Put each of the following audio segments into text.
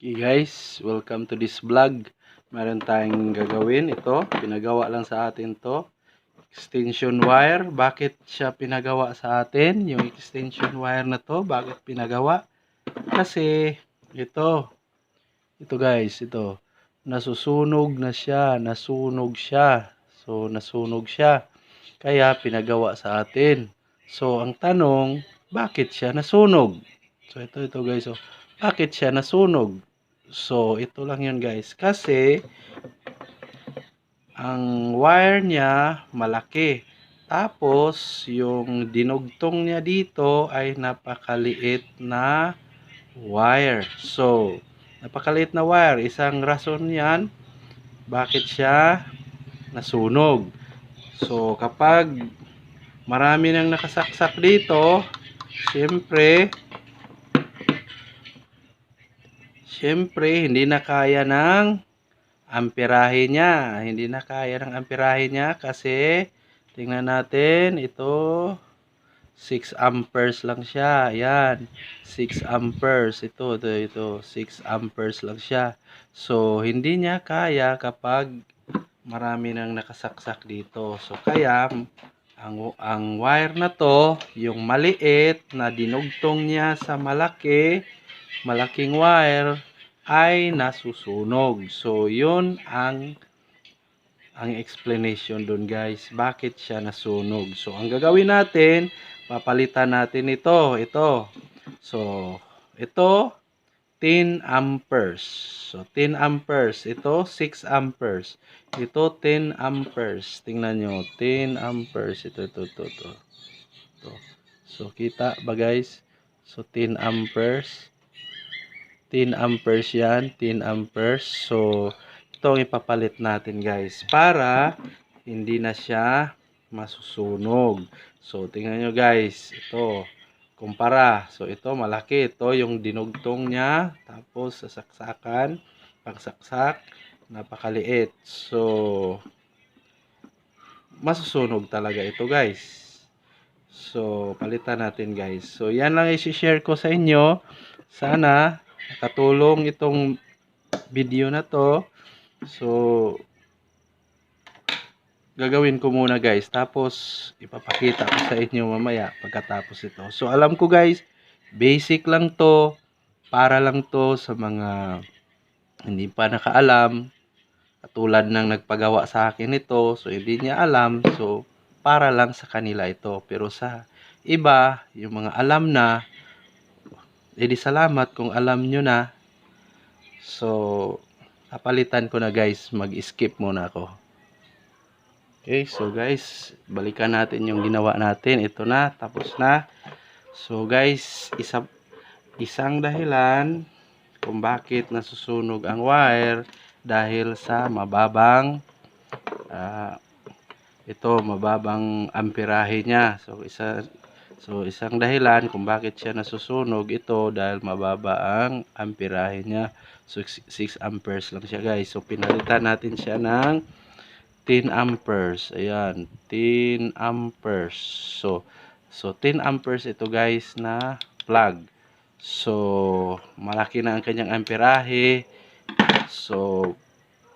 Okay guys, welcome to this vlog. Meron tayong gagawin ito. Pinagawa lang sa atin to. Extension wire. Bakit siya pinagawa sa atin? Yung extension wire na to, bakit pinagawa? Kasi ito. Ito guys, ito. Nasusunog na siya. Nasunog siya. So, nasunog siya. Kaya pinagawa sa atin. So, ang tanong, bakit siya nasunog? So, ito, ito guys. So, bakit siya nasunog? So, ito lang yun guys. Kasi, ang wire niya malaki. Tapos, yung dinugtong niya dito ay napakaliit na wire. So, napakaliit na wire. Isang rason yan. Bakit siya nasunog? So, kapag marami nang nakasaksak dito, syempre, Siyempre, hindi na kaya ng amperahe niya. Hindi na kaya ng amperahe niya kasi tingnan natin, ito 6 amperes lang siya. Ayan, 6 amperes. Ito, ito, ito, 6 amperes lang siya. So, hindi niya kaya kapag marami nang nakasaksak dito. So, kaya ang, ang wire na to, yung maliit na dinugtong niya sa malaki, malaking wire, ay nasusunog. So, yun ang ang explanation dun guys. Bakit siya nasunog? So, ang gagawin natin, papalitan natin ito. Ito. So, ito, 10 amperes. So, 10 amperes. Ito, 6 amperes. Ito, 10 amperes. Tingnan nyo, 10 amperes. Ito, ito, ito, ito. ito. So, kita ba guys? So, 10 amperes. 10 amperes yan, 10 amperes. So, ito ang ipapalit natin guys para hindi na siya masusunog. So, tingnan nyo guys, ito, kumpara. So, ito malaki. Ito yung dinugtong niya. Tapos, sasaksakan, pagsaksak, napakaliit. So, masusunog talaga ito guys. So, palitan natin guys. So, yan lang i-share ko sa inyo. Sana, nakatulong itong video na to. So, gagawin ko muna guys. Tapos, ipapakita ko sa inyo mamaya pagkatapos ito. So, alam ko guys, basic lang to. Para lang to sa mga hindi pa nakaalam. Katulad ng nagpagawa sa akin ito. So, hindi niya alam. So, para lang sa kanila ito. Pero sa iba, yung mga alam na, edi salamat kung alam nyo na. So, kapalitan ko na guys, mag-skip muna ako. Okay, so guys, balikan natin yung ginawa natin. Ito na, tapos na. So guys, isa, isang dahilan kung bakit nasusunog ang wire dahil sa mababang uh, ito mababang amperahe niya. So isa So, isang dahilan kung bakit siya nasusunog ito dahil mababa ang amperahe niya. So, 6 amperes lang siya guys. So, pinalitan natin siya ng 10 amperes. Ayan, 10 amperes. So, so 10 amperes ito guys na plug. So, malaki na ang kanyang amperahe. So,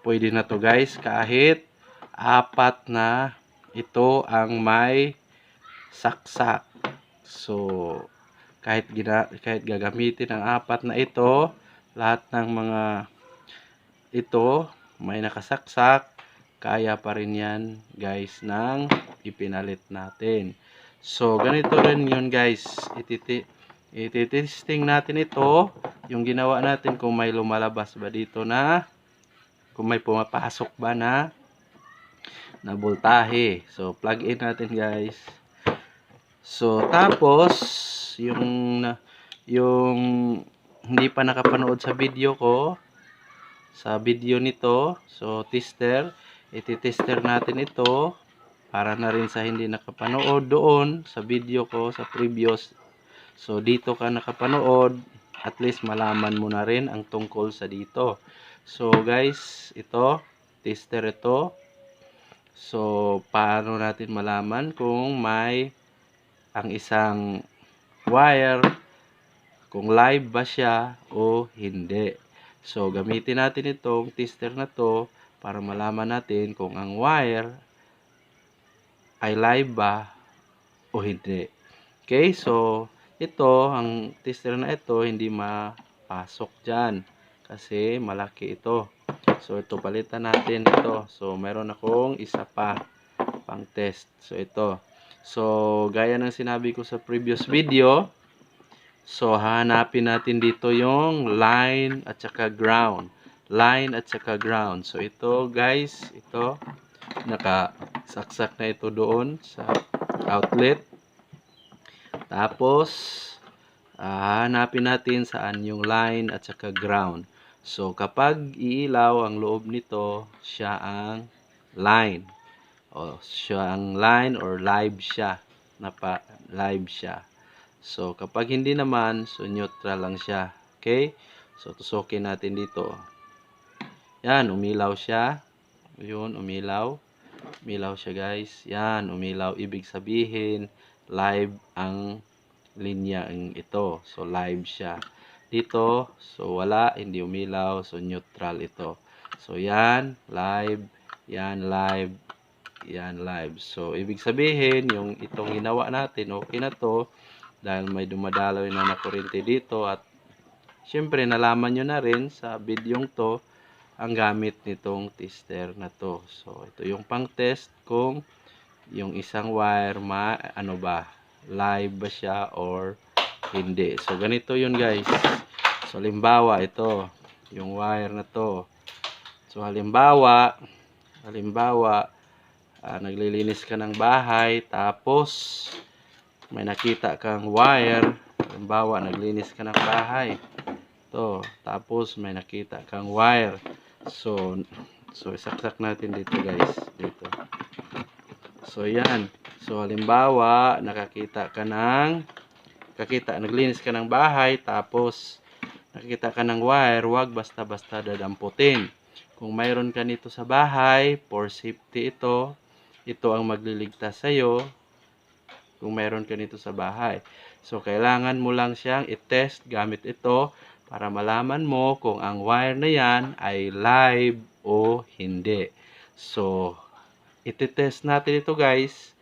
pwede na to guys kahit apat na ito ang may saksak. So, kahit, gina, kahit gagamitin ang apat na ito, lahat ng mga ito may nakasaksak, kaya pa rin yan guys ng ipinalit natin. So, ganito rin yun guys. Ititi ititesting natin ito, yung ginawa natin kung may lumalabas ba dito na, kung may pumapasok ba na, na voltahe. So, plug in natin guys. So, tapos, yung, yung hindi pa nakapanood sa video ko, sa video nito, so, tester, iti-tester natin ito, para na rin sa hindi nakapanood doon, sa video ko, sa previous. So, dito ka nakapanood, at least malaman mo na rin ang tungkol sa dito. So, guys, ito, tester ito. So, paano natin malaman kung may ang isang wire kung live ba siya o hindi. So, gamitin natin itong tester na to para malaman natin kung ang wire ay live ba o hindi. Okay, so ito, ang tester na ito, hindi mapasok dyan kasi malaki ito. So, ito, palitan natin ito. So, meron akong isa pa pang test. So, ito. So, gaya ng sinabi ko sa previous video, so, hahanapin natin dito yung line at saka ground. Line at saka ground. So, ito, guys, ito, nakasaksak na ito doon sa outlet. Tapos, ah, hanapin natin saan yung line at saka ground. So, kapag iilaw ang loob nito, siya ang line. O, siya ang line or live siya. Napa, live siya. So, kapag hindi naman, so neutral lang siya. Okay? So, tusukin natin dito. Yan, umilaw siya. Yun, umilaw. Umilaw siya guys. Yan, umilaw. Ibig sabihin, live ang linya ang ito. So, live siya. Dito, so wala, hindi umilaw. So, neutral ito. So, yan, live. Yan, live. Yan, live. So, ibig sabihin, yung itong ginawa natin, okay na to. Dahil may dumadaloy na na dito. At, syempre, nalaman nyo na rin sa bidyong to, ang gamit nitong tester na to. So, ito yung pang-test kung yung isang wire ma ano ba live ba siya or hindi. So, ganito yun guys. So, halimbawa, ito, yung wire na to. So, halimbawa, halimbawa, ah, naglilinis ka ng bahay, tapos, may nakita kang wire, halimbawa, naglinis ka ng bahay. To, tapos, may nakita kang wire. So, so, isaksak natin dito guys, dito. So, yan. So, halimbawa, nakakita ka ng, kakita, naglinis ka ng bahay, tapos, nakikita ka ng wire, wag basta-basta dadamputin. Kung mayroon ka nito sa bahay, for safety ito, ito ang magliligtas sa'yo, kung mayroon ka nito sa bahay. So, kailangan mo lang siyang i-test gamit ito para malaman mo kung ang wire na yan ay live o hindi. So, iti-test natin ito guys.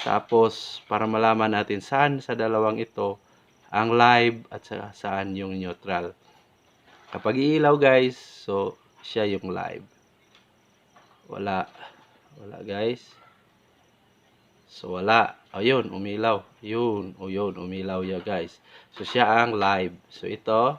Tapos, para malaman natin saan sa dalawang ito ang live at sa- saan yung neutral. Kapag iilaw guys, so siya yung live. Wala. Wala guys. So wala. Ayun, umilaw. Yun, o yun, umilaw ya guys. So siya ang live. So ito,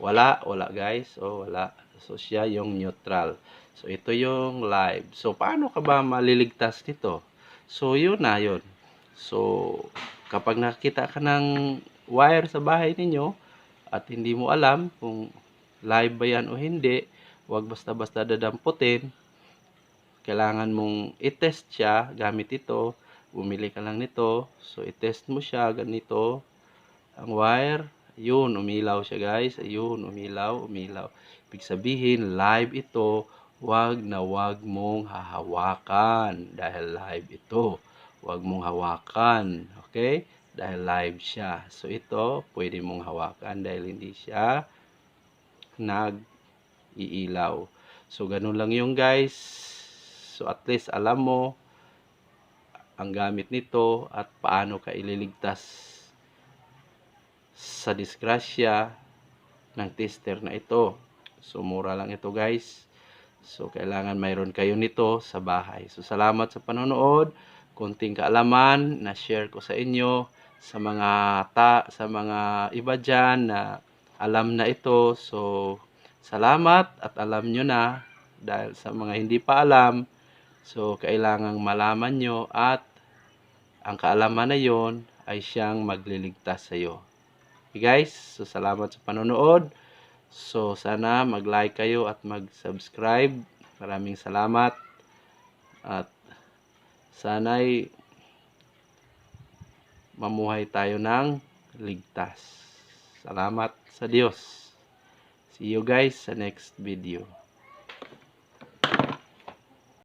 wala, wala guys. O wala. So siya yung neutral. So ito yung live. So paano ka ba maliligtas nito? So yun na yun. So kapag nakita ka ng wire sa bahay ninyo at hindi mo alam kung live ba yan o hindi, huwag basta-basta dadamputin. Kailangan mong i-test siya gamit ito. Bumili ka lang nito. So, i-test mo siya ganito. Ang wire, yun, umilaw siya guys. Ayun, umilaw, umilaw. Ibig sabihin, live ito. Wag na wag mong hahawakan dahil live ito. Wag mong hawakan. Okay? Dahil live siya. So, ito, pwede mong hawakan dahil hindi siya nag-iilaw. So, ganun lang yung guys. So, at least alam mo ang gamit nito at paano ka ililigtas sa disgrasya ng tester na ito. So, mura lang ito guys. So, kailangan mayroon kayo nito sa bahay. So, salamat sa panonood. Kunting kaalaman na share ko sa inyo sa mga ta sa mga iba diyan na alam na ito. So, salamat at alam nyo na dahil sa mga hindi pa alam, so kailangang malaman nyo at ang kaalaman na yon ay siyang magliligtas sa iyo. Okay guys, so salamat sa panonood. So sana mag-like kayo at mag-subscribe. Maraming salamat. At sana'y mamuhay tayo ng ligtas. Salamat sa Diyos. See you guys sa next video.